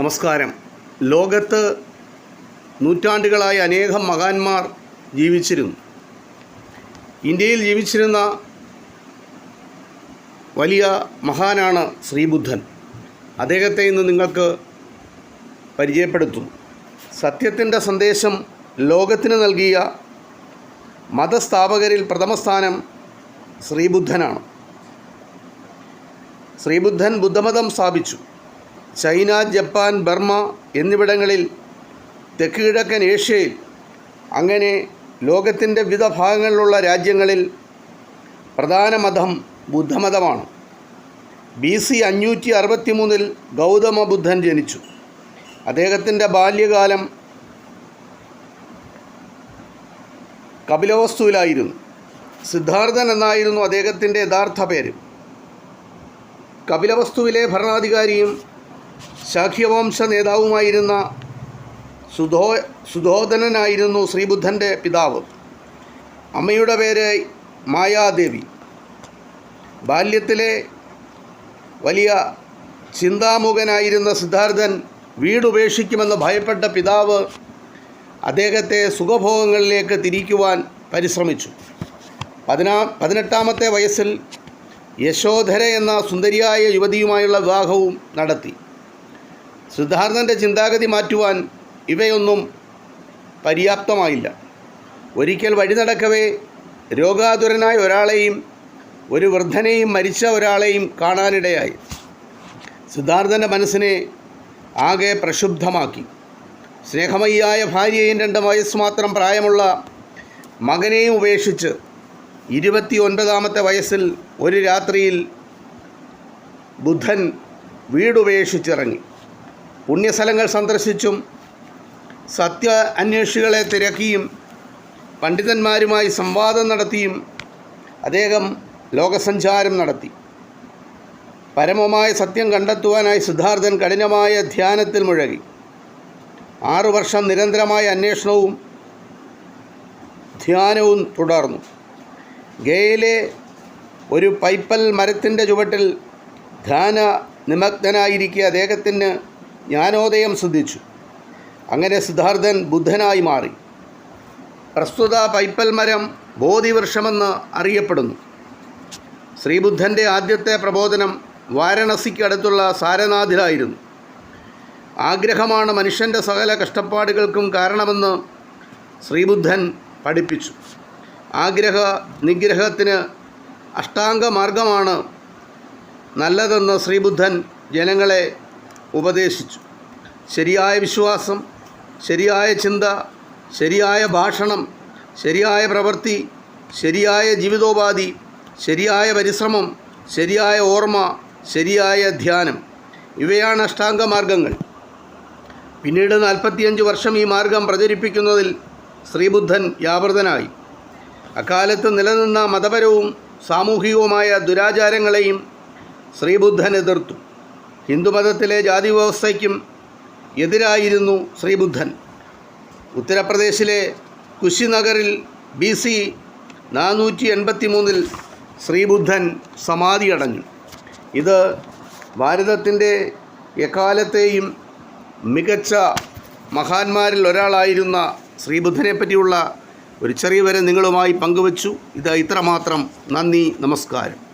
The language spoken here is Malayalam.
നമസ്കാരം. ലോകത്ത് നൂറ്റാണ്ടുകളായി അനേകം മഹാന്മാർ ജീവിച്ചിരുന്നു. ഇന്ത്യയിൽ ജീവിച്ചിരുന്ന വലിയ മഹാനാണ് ശ്രീബുദ്ധൻ. അദ്ദേഹത്തെ ഇന്ന് നിങ്ങൾക്ക് പരിചയപ്പെടുത്തും സത്യത്തിന്റെ സന്ദേശം ലോകത്തിന് നൽകിയ മതസ്ഥാപകരിൽ പ്രഥമസ്ഥാനം ശ്രീബുദ്ധനാണ്. ശ്രീബുദ്ധൻ ബുദ്ധമതം സ്ഥാപിച്ചു. ചൈന ജപ്പാൻ ബർമ്മ എന്നിവിടങ്ങളിൽ തെക്ക് കിഴക്കൻ ഏഷ്യയിൽ അങ്ങനെ ലോകത്തിന്റെ വിവിധ ഭാഗങ്ങളിലുള്ള രാജ്യങ്ങളിൽ പ്രധാന മതം ബുദ്ധമതമാണ്. ബി സി അഞ്ഞൂറ്റി അറുപത്തി മൂന്നിൽ ഗൗതമ ബുദ്ധൻ ജനിച്ചു. അദ്ദേഹത്തിന്റെ ബാല്യകാലം കപിലവസ്തുവിലായിരുന്നു. സിദ്ധാർത്ഥൻ എന്നായിരുന്നു അദ്ദേഹത്തിന്റെ യഥാർത്ഥ പേര്. കപിലവസ്തുവിലെ ഭരണാധികാരിയും ശാഖ്യവംശ നേതാവുമായിരുന്ന സുധോ സുധോധനനായിരുന്നു ശ്രീബുദ്ധന്റെ പിതാവ്. അമ്മയുടെ പേര് മായാദേവി. ബാല്യത്തിലെ വലിയ ചിന്താമുഖനായിരുന്ന സിദ്ധാർത്ഥൻ വീടുപേക്ഷിക്കുമെന്ന് ഭയപ്പെട്ട പിതാവ് അദ്ദേഹത്തെ സുഖഭോഗങ്ങളിലേക്ക് തിരിക്കുവാൻ പരിശ്രമിച്ചു. പതിനാ പതിനെട്ടാമത്തെ വയസ്സിൽ യശോധര എന്ന സുന്ദരിയായ യുവതിയുമായുള്ള വിവാഹവും നടത്തി. സിദ്ധാർത്ഥന്റെ ചിന്താഗതി മാറ്റുവാൻ ഇവയൊന്നും പര്യാപ്തമായില്ല. ഒരിക്കൽ വഴി നടക്കവേ രോഗാതുരനായ ഒരാളെയും ഒരു വൃദ്ധനെയും മരിച്ച ഒരാളെയും കാണാനിടയായി. സിദ്ധാർത്ഥന്റെ മനസ്സിനെ ആകെ പ്രക്ഷുബ്ധമാക്കി. സ്നേഹമയ്യായ ഭാര്യയും രണ്ട് വയസ്സ് മാത്രം പ്രായമുള്ള മകനെയും ഉപേക്ഷിച്ച് ഇരുപത്തി ഒൻപതാമത്തെ വയസ്സിൽ ഒരു രാത്രിയിൽ ബുദ്ധൻ വീടുപേക്ഷിച്ചിറങ്ങി. പുണ്യസ്ഥലങ്ങൾ സന്ദർശിച്ചും സത്യ അന്വേഷികളെ തിരക്കിയും പണ്ഡിതന്മാരുമായി സംവാദം നടത്തിയും അദ്ദേഹം ലോകസഞ്ചാരം നടത്തി. പരമമായ സത്യം കണ്ടെത്തുവാനായി സിദ്ധാർത്ഥൻ കഠിനമായ ധ്യാനത്തിൽ മുഴകി. ആറു വർഷം നിരന്തരമായ അന്വേഷണവും ധ്യാനവും തുടർന്നു. ഗയയിലെ ഒരു പൈപ്പൽ മരത്തിന്റെ ചുവട്ടിൽ ധ്യാന നിമഗ്നനായിരിക്കെ അദ്ദേഹത്തിന് ജ്ഞാനോദയം സിദ്ധിച്ചു അങ്ങനെ സിദ്ധാർത്ഥൻ ബുദ്ധനായി മാറി. പ്രസ്തുത പൈപ്പൽ മരം ബോധിവൃക്ഷമെന്ന് അറിയപ്പെടുന്നു. ശ്രീബുദ്ധന്റെ ആദ്യത്തെ പ്രബോധനം വാരണസിക്കടുത്തുള്ള സാരനാഥിലായിരുന്നു. ആഗ്രഹമാണ് മനുഷ്യന്റെ സകല കഷ്ടപ്പാടുകൾക്കും കാരണമെന്ന് ശ്രീബുദ്ധൻ പഠിപ്പിച്ചു. ആഗ്രഹ നിഗ്രഹത്തിന് അഷ്ടാംഗ മാർഗമാണ് നല്ലതെന്ന് ശ്രീബുദ്ധൻ ജനങ്ങളെ ഉപദേശിച്ചു. ശരിയായ വിശ്വാസം ശരിയായ ചിന്ത ശരിയായ ഭാഷണം ശരിയായ പ്രവൃത്തി ശരിയായ ജീവിതോപാധി ശരിയായ പരിശ്രമം ശരിയായ ഓർമ്മ ശരിയായ ധ്യാനം. ഇവയാണ് അഷ്ടാംഗ മാർഗങ്ങൾ. പിന്നീട് നാൽപ്പത്തിയഞ്ച് വർഷം ഈ മാർഗം പ്രചരിപ്പിക്കുന്നതിൽ ശ്രീബുദ്ധൻ വ്യാപൃതനായി. അക്കാലത്ത് നിലനിന്ന മതപരവും സാമൂഹികവുമായ ദുരാചാരങ്ങളെയും ശ്രീബുദ്ധൻ എതിർത്തു. ഹിന്ദുമതത്തിലെ ജാതി വ്യവസ്ഥയ്ക്കും എതിരായിരുന്നു ശ്രീബുദ്ധൻ. ഉത്തർപ്രദേശിലെ കുശിനഗറിൽ ബി സി നാനൂറ്റി എൺപത്തി മൂന്നിൽ ശ്രീബുദ്ധൻ സമാധിയടഞ്ഞു. ഇത് ഭാരതത്തിന്റെ എക്കാലത്തെയും മികച്ച മഹാന്മാരിൽ ഒരാളായിരുന്ന ശ്രീബുദ്ധനെ പറ്റിയുള്ള ഒരു ചെറിയ വരെ നിങ്ങളുമായി പങ്കുവച്ചു. ഇത് ഇത്രമാത്രം. നന്ദി നമസ്കാരം.